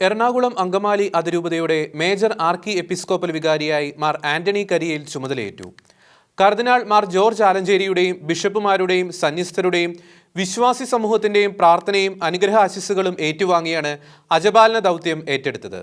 എറണാകുളം അങ്കമാലി അതിരൂപതയുടെ major archiepiscopal വികാരിയായി മാർ ആന്റണി കരിയിൽ ചുമതലയേറ്റു. കർദിനാൾ മാർ ജോർജ് ആലഞ്ചേരിയുടെയും ബിഷപ്പുമാരുടെയും സന്യസ്തരുടെയും വിശ്വാസി സമൂഹത്തിന്റെയും പ്രാർത്ഥനയും അനുഗ്രഹ ആശിസ്സുകളും ഏറ്റുവാങ്ങിയാണ് അജപാലന ദൗത്യം ഏറ്റെടുത്തത്.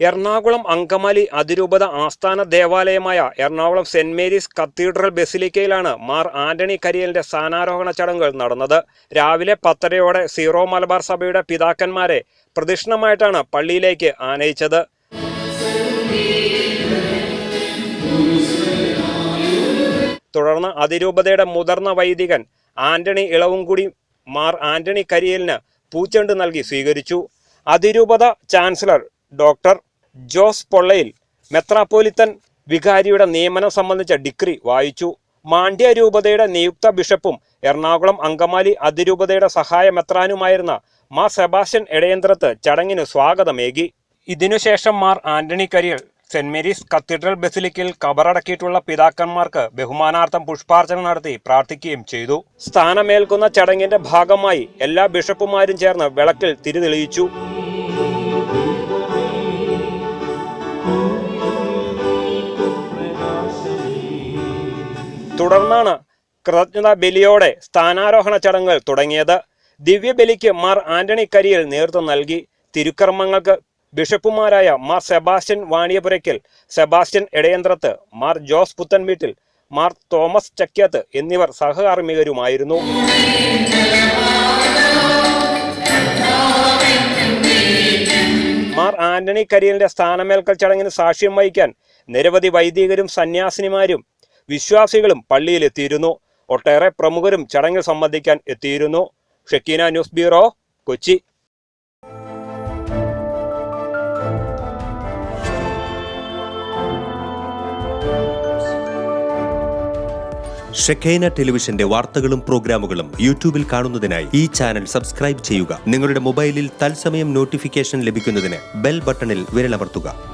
എറണാകുളം അങ്കമാലി അതിരൂപത ആസ്ഥാന ദേവാലയമായ എറണാകുളം സെന്റ് മേരീസ് കത്തീഡ്രൽ ബസിലിക്കയിലാണ് മാർ ആന്റണി കരിയലിന്റെ സ്ഥാനാരോഹണ ചടങ്ങുകൾ നടന്നത്. രാവിലെ പത്തരയോടെ സീറോ മലബാർ സഭയുടെ പിതാക്കന്മാരെ പ്രദക്ഷിണമായിട്ടാണ് പള്ളിയിലേക്ക് ആനയിച്ചത്. തുടർന്ന് അതിരൂപതയുടെ മുതിർന്ന വൈദികൻ ആന്റണി ഇളവുംകുടി മാർ ആന്റണി കരിയലിന് പൂച്ചെണ്ട് നൽകി സ്വീകരിച്ചു. അതിരൂപത ചാൻസലർ ഡോക്ടർ ജോസ് പൊള്ളയിൽ മെത്രാപ്പോലിത്തൻ വികാരിയുടെ നിയമനം സംബന്ധിച്ച ഡിഗ്രി വായിച്ചു. മാണ്ഡ്യ രൂപതയുടെ നിയുക്ത ബിഷപ്പും എറണാകുളം അങ്കമാലി അതിരൂപതയുടെ സഹായ മെത്രാനുമായിരുന്ന മാ സെബാസ്റ്റ്യൻ എടയന്ത്രത്ത് ചടങ്ങിന് സ്വാഗതമേകി. ഇതിനുശേഷം Mar Antony Kariyil saint Mary's cathedral ബസിലിക്കിൽ കബറടക്കിയിട്ടുള്ള പിതാക്കന്മാർക്ക് ബഹുമാനാർത്ഥം പുഷ്പാർച്ചന നടത്തി പ്രാർത്ഥിക്കുകയും ചെയ്തു. സ്ഥാനമേൽക്കുന്ന ചടങ്ങിന്റെ ഭാഗമായി എല്ലാ ബിഷപ്പുമാരും ചേർന്ന് വിളക്കിൽ തിരിതെളിയിച്ചു തുടർന്നാണ് കൃതജ്ഞതാ ബലിയോടെ സ്ഥാനാരോഹണ ചടങ്ങുകൾ തുടങ്ങിയത്. ദിവ്യബലിക്ക് മാർ ആന്റണി കരിയിൽ നേതൃത്വം നൽകി. തിരുക്കർമ്മങ്ങൾക്ക് ബിഷപ്പുമാരായ മാർ സെബാസ്റ്റ്യൻ വാണിയപുരയ്ക്കൽ സെബാസ്റ്റ്യൻ എടയന്ത്രത്ത് മാർ ജോസ് പുത്തൻവീട്ടിൽ മാർ തോമസ് ചക്യാത്ത് എന്നിവർ സഹകാർമ്മികരുമായിരുന്നു. മാർ ആന്റണി കരിയലിന്റെ സ്ഥാനമേൽക്കൽ ചടങ്ങിന് സാക്ഷ്യം വഹിക്കാൻ നിരവധി വൈദികരും സന്യാസിനിമാരും വിശ്വാസികളും പള്ളിയിലെത്തിയിരുന്നു. ഒട്ടേറെ പ്രമുഖരും ചടങ്ങിൽ സംബന്ധിക്കാൻ എത്തിയിരുന്നു. Shekinah news bureau Kochi. Shekinah ടെലിവിഷന്റെ വാർത്തകളും പ്രോഗ്രാമുകളും യൂട്യൂബിൽ കാണുന്നതിനായി ഈ ചാനൽ സബ്സ്ക്രൈബ് ചെയ്യുക. നിങ്ങളുടെ മൊബൈലിൽ തത്സമയം നോട്ടിഫിക്കേഷൻ ലഭിക്കുന്നതിന് ബെൽ ബട്ടണിൽ വിരലമർത്തുക.